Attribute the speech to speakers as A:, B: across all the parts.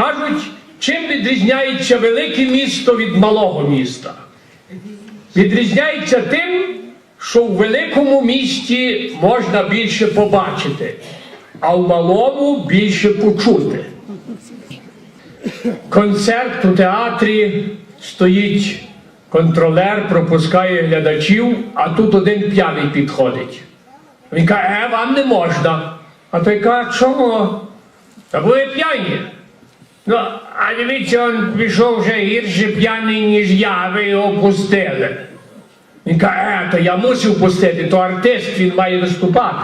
A: Кажуть, чим відрізняється велике місто від малого міста? Відрізняється тим, що в великому місті можна більше побачити, а в малому більше почути. Концерт у театрі стоїть контролер, пропускає глядачів, а тут один п'яний підходить. Він каже, е, вам не можна. А той каже, чому? Та ви п'яні. Ну, а дивіться, він пішов вже гірше п'яний, ніж я, ви його пустили. Він каже, е, то я мусив пустити, то артист, він має виступати.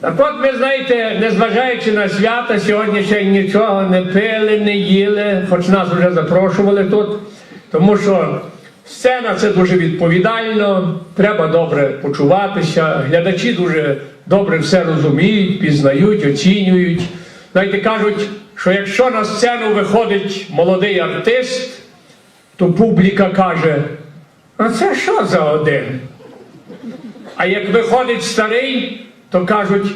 A: Так от ви знаєте, незважаючи на свята, сьогодні ще нічого не пили, не їли, хоч нас вже запрошували тут, тому що сцена це дуже відповідально, треба добре почуватися, глядачі дуже добре все розуміють, пізнають, оцінюють. Знаєте, кажуть, що якщо на сцену виходить молодий артист, то публіка каже, а це що за один? А як виходить старий, то кажуть,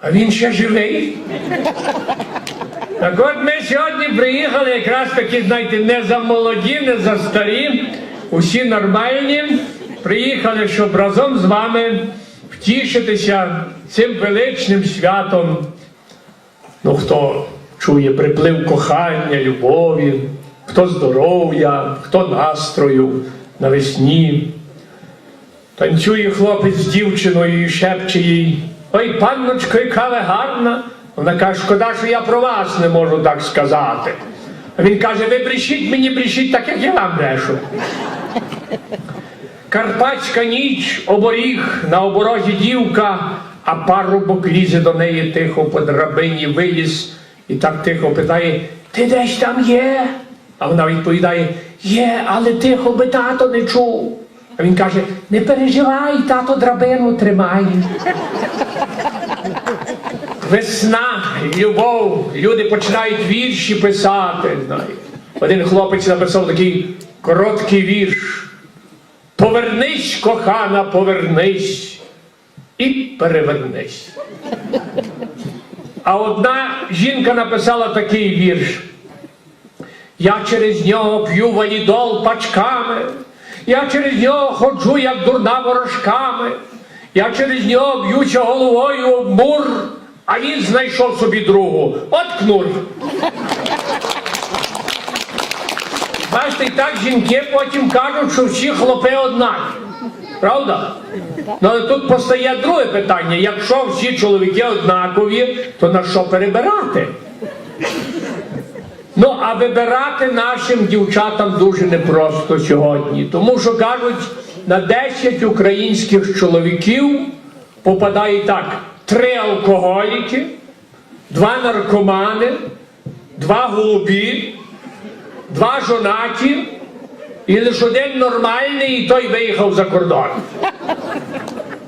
A: а він ще живий. Так от ми сьогодні приїхали якраз таки, знаєте, не за молоді, не за старі, усі нормальні. Приїхали, щоб разом з вами втішитися цим величним святом. Ну, хто чує приплив кохання, любові, хто здоров'я, хто настрою навесні. Танцює хлопець з дівчиною і шепче їй. Ой, панночко, яка ви гарна. Вона каже, шкода, що я про вас не можу так сказати. А він каже, ви брешіть мені, брешіть так, як я вам брешу. Карпатська ніч, оборіг, на оборозі дівка, а парубок лізе до неї тихо по драбині виліз і так тихо питає: Ти десь там є? А вона відповідає: Є, але тихо би тато не чув. А він каже: Не переживай, тато драбину тримає. Весна, любов, люди починають вірші писати. Один хлопець написав такий короткий вірш. Повернись, кохана, повернись і перевернись. А одна жінка написала такий вірш. Я через нього п'ю валідол пачками, я через нього ходжу, як дурна ворожками, я через нього б'юся головою об мур, а він знайшов собі другу. От кнур. Бачите, і так жінки потім кажуть, що всі хлопи однакі. Правда? Ну але тут постає друге питання: якщо всі чоловіки однакові, то на що перебирати? Ну, а вибирати нашим дівчатам дуже непросто сьогодні. Тому що кажуть, на 10 українських чоловіків попадає так: три алкоголіки, два наркомани, два голубі, два жонаті, і лише один нормальний, і той виїхав за кордон.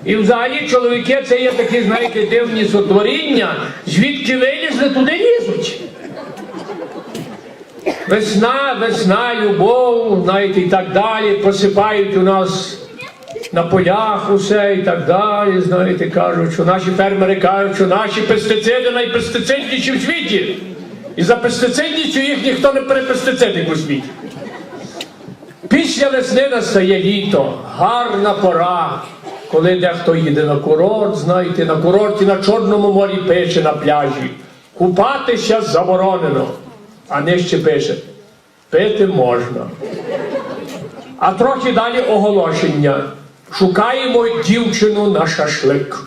A: І взагалі чоловіки це є такі, знаєте, дивні сотворіння, звідки вилізли, туди лізуть. Весна, весна, любов, знаєте, і так далі, посипають у нас на полях усе і так далі. Знаєте, кажуть, що наші фермери кажуть, що наші пестициди найпестицидніші в світі. І за пестицидністю їх ніхто не перепестицидить у світі. Після весни настає літо, гарна пора, коли дехто їде на курорт, знаєте, на курорті на Чорному морі пише на пляжі. Купатися заборонено. А нижче пише, пити можна. А трохи далі оголошення. Шукаємо дівчину на шашлик.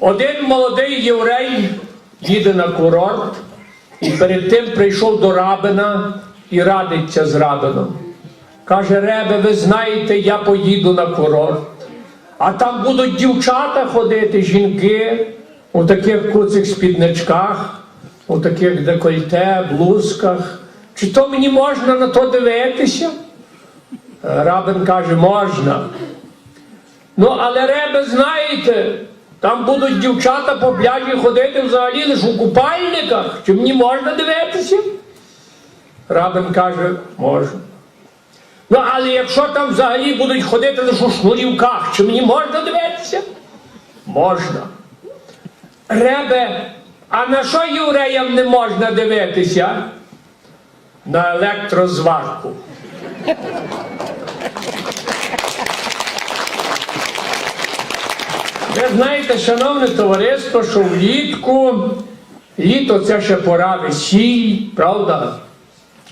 A: Один молодий єврей їде на курорт і перед тим прийшов до рабина і радиться з рабином. Каже, Ребе, ви знаєте, я поїду на курорт. А там будуть дівчата ходити, жінки у таких куцих спідничках, у таких декольте, блузках. Чи то мені можна на то дивитися? Рабин каже, можна. Ну, але ребе, знаєте, там будуть дівчата по пляжі ходити взагалі лише у купальниках. Чи мені можна дивитися? Рабин каже, можна. Ну, але якщо там взагалі будуть ходити лише у шнурівках, чи мені можна дивитися? Можна. Ребе, А на що євреям не можна дивитися? На електрозварку. Ви знаєте, шановне товариство, що влітку, літо це ще пора весіль, правда?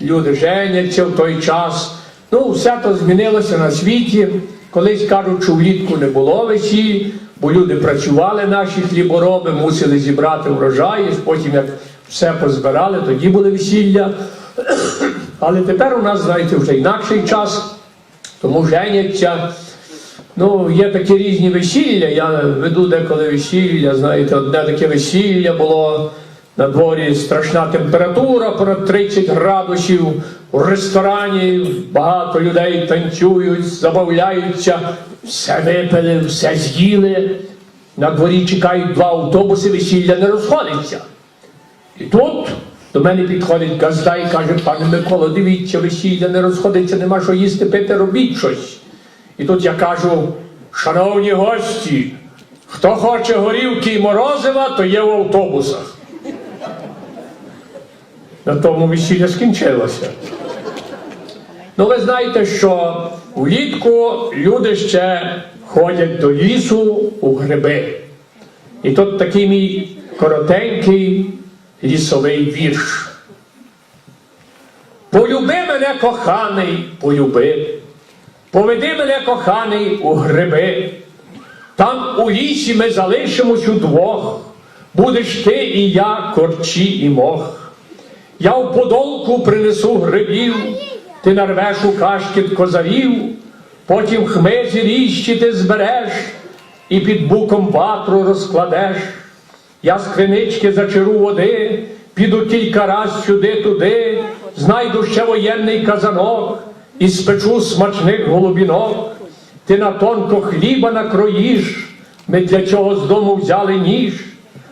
A: Люди женяться в той час. Ну, все то змінилося на світі. Колись кажуть, що влітку не було весіль, бо люди працювали, наші хлібороби, мусили зібрати врожаї, потім як все позбирали, тоді були весілля. Але тепер у нас, знаєте, вже інакший час, тому женяться. Ну, є такі різні весілля. Я веду деколи весілля. Знаєте, одне таке весілля було на дворі страшна температура, понад 30 градусів. У ресторані багато людей танцюють, забавляються, все випили, все з'їли. На дворі чекають два автобуси, весілля не розходиться. І тут до мене підходить газда і каже, пане Микола, дивіться, весілля не розходиться, нема що їсти, пити, робіть щось. І тут я кажу, шановні гості, хто хоче горівки і морозива, то є в автобусах. На тому весілля скінчилося. Ну, ви знаєте, що влітку люди ще ходять до лісу у гриби. І тут такий мій коротенький лісовий вірш. Полюби мене, коханий, полюби. Поведи мене, коханий, у гриби. Там у лісі ми залишимось удвох. Будеш ти і я, корчі і мох. Я в подолку принесу грибів, ти нарвеш у кашкіт козарів, потім хмизі ріщі ти збереш і під буком ватру розкладеш. Я з кринички зачеру води, піду кілька раз сюди-туди, знайду ще воєнний казанок і спечу смачних голубінок. Ти на тонко хліба накроїш, ми для чого з дому взяли ніж.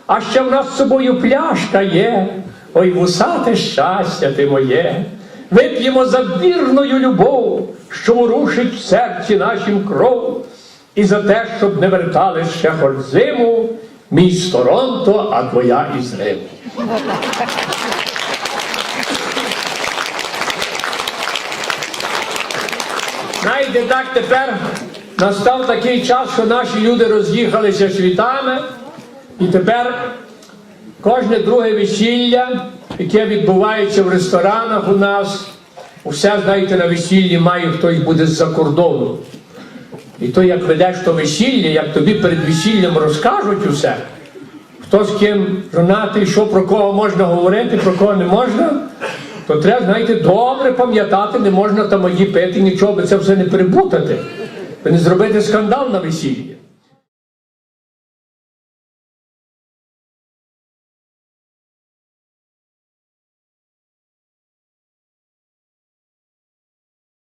A: А ще в нас з собою пляшка є, ой, вусате щастя ти моє. Вип'ємо за вірною любов, що ворушить в серці нашім кров, і за те, щоб не вертали ще хоч зиму, мій з Торонто, а твоя із Риму. Знаєте, так тепер настав такий час, що наші люди роз'їхалися світами, і тепер кожне друге весілля, яке відбувається в ресторанах у нас, усе, знаєте, на весіллі має хтось буде з-за кордону. І то, як ведеш то весілля, як тобі перед весіллям розкажуть усе, хто з ким жонатий, що про кого можна говорити, про кого не можна, то треба, знаєте, добре пам'ятати, не можна там мої пити, нічого, би це все не перепутати, не зробити скандал на весіллі.